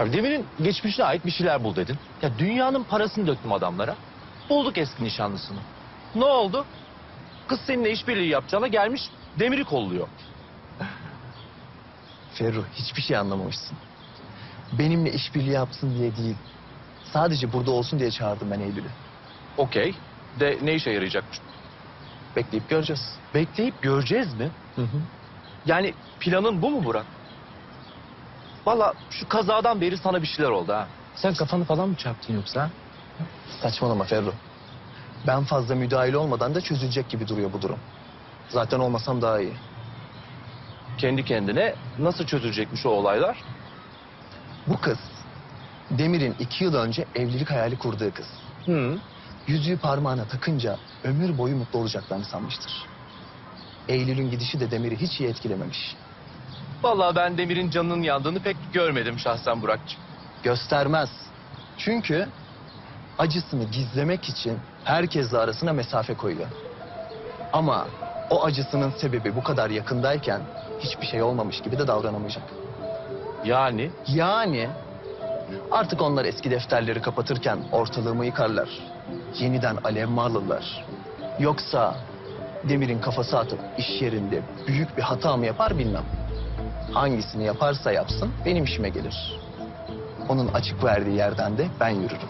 Ya Demir'in geçmişine ait bir şeyler bul dedin. Ya dünyanın parasını döktüm adamlara. Bulduk eski nişanlısını. Ne oldu? Kız seninle işbirliği yapacağına gelmiş Demir'i kolluyor. Ferru hiçbir şey anlamamışsın. Benimle işbirliği yapsın diye değil. Sadece burada olsun diye çağırdım ben Eylül'ü. Okey. De ne işe yarayacakmış? Bekleyip göreceğiz. Bekleyip göreceğiz mi? Hı hı. Yani planın bu mu Burak? Valla şu kazadan beri sana bir şeyler oldu ha. Sen kafanı falan mı çarptın yoksa? ha? Saçmalama Ferru. Ben fazla müdahil olmadan da çözülecek gibi duruyor bu durum. Zaten olmasam daha iyi. Kendi kendine nasıl çözülecekmiş o olaylar? Bu kız Demir'in iki yıl önce evlilik hayali kurduğu kız. Hı. Yüzüğü parmağına takınca ömür boyu mutlu olacaklarını sanmıştır. Eylül'ün gidişi de Demir'i hiç iyi etkilememiş. Vallahi ben Demir'in canının yandığını pek görmedim şahsen Burak'cığım. Göstermez. Çünkü acısını gizlemek için herkesle arasına mesafe koyuyor. Ama o acısının sebebi bu kadar yakındayken hiçbir şey olmamış gibi de davranamayacak. Yani Yani artık onlar eski defterleri kapatırken ortalığımı yıkarlar. Yeniden alev mi alırlar? Yoksa Demir'in kafası atıp iş yerinde büyük bir hata mı yapar bilmem. Hangisini yaparsa yapsın benim işime gelir. Onun açık verdiği yerden de ben yürürüm.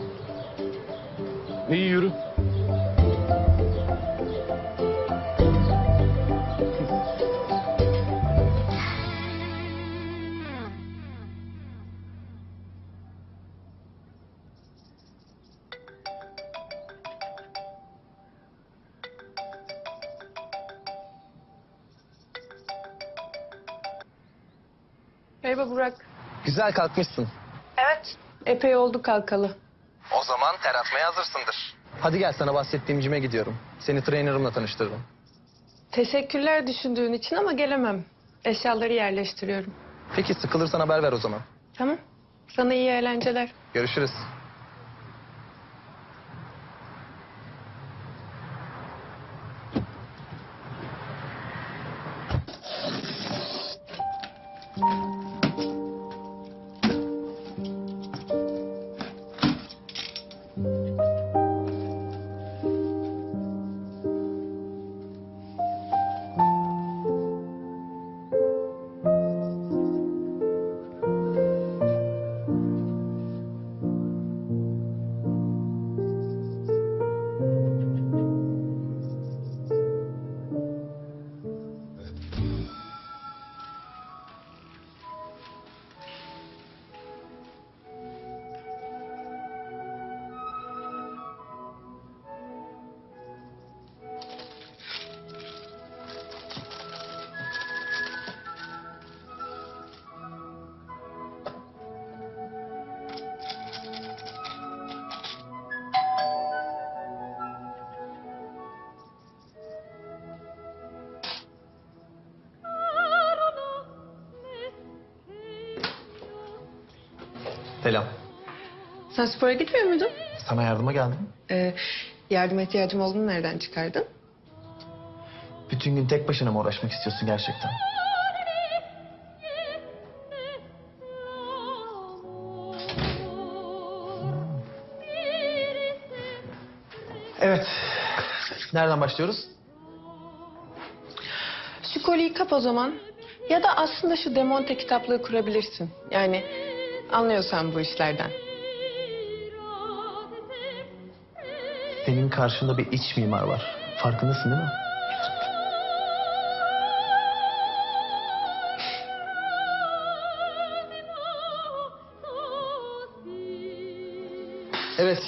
iyi yürü. Merhaba Burak. Güzel kalkmışsın. Evet. Epey oldu kalkalı. O zaman ter atmaya hazırsındır. Hadi gel sana bahsettiğim cime gidiyorum. Seni trainerımla tanıştırırım. Teşekkürler düşündüğün için ama gelemem. Eşyaları yerleştiriyorum. Peki sıkılırsan haber ver o zaman. Tamam. Sana iyi eğlenceler. Görüşürüz. Selam. Sen spora gitmiyor muydun? Sana yardıma geldim. Ee, yardıma ihtiyacım olduğunu nereden çıkardın? Bütün gün tek başına mı uğraşmak istiyorsun gerçekten? Evet. Nereden başlıyoruz? Şu koliyi kap o zaman. Ya da aslında şu demonte kitaplığı kurabilirsin. Yani anlıyorsan bu işlerden. Senin karşında bir iç mimar var. Farkındasın değil mi? Evet.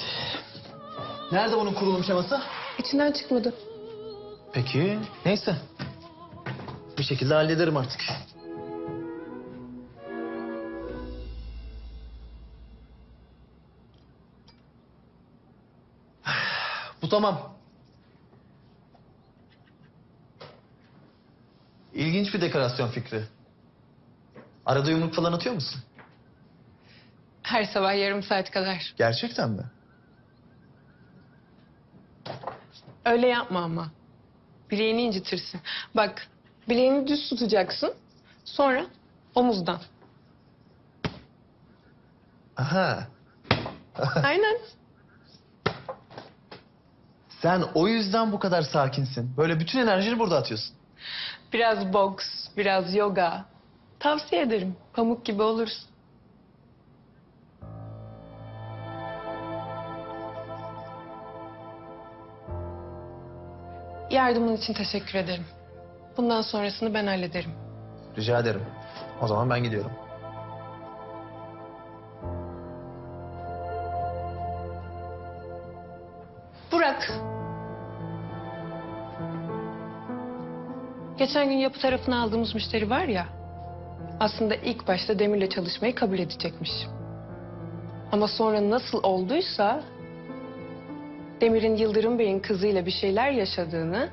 Nerede bunun kurulum şeması? İçinden çıkmadı. Peki, neyse. Bir şekilde hallederim artık. Bu tamam. İlginç bir dekorasyon fikri. Arada yumruk falan atıyor musun? Her sabah yarım saat kadar. Gerçekten mi? Öyle yapma ama. Bileğini incitirsin. Bak bileğini düz tutacaksın. Sonra omuzdan. Aha. Aynen. Sen o yüzden bu kadar sakinsin. Böyle bütün enerjini burada atıyorsun. Biraz boks, biraz yoga. Tavsiye ederim. Pamuk gibi olursun. Yardımın için teşekkür ederim. Bundan sonrasını ben hallederim. Rica ederim. O zaman ben gidiyorum. Geçen gün yapı tarafına aldığımız müşteri var ya. Aslında ilk başta Demir'le çalışmayı kabul edecekmiş. Ama sonra nasıl olduysa... Demir'in Yıldırım Bey'in kızıyla bir şeyler yaşadığını...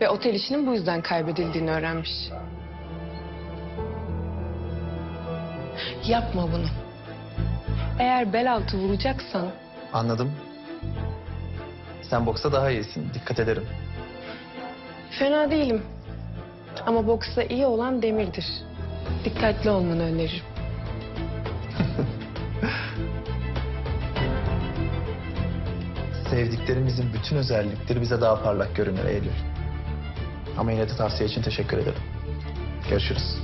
...ve otel işinin bu yüzden kaybedildiğini öğrenmiş. Yapma bunu. Eğer bel altı vuracaksan Anladım. Sen boksta daha iyisin. Dikkat ederim. Fena değilim. Ama boksta iyi olan Demir'dir. Dikkatli olmanı öneririm. Sevdiklerimizin bütün özellikleri bize daha parlak görünür Eylül. Ama yine de tavsiye için teşekkür ederim. Görüşürüz.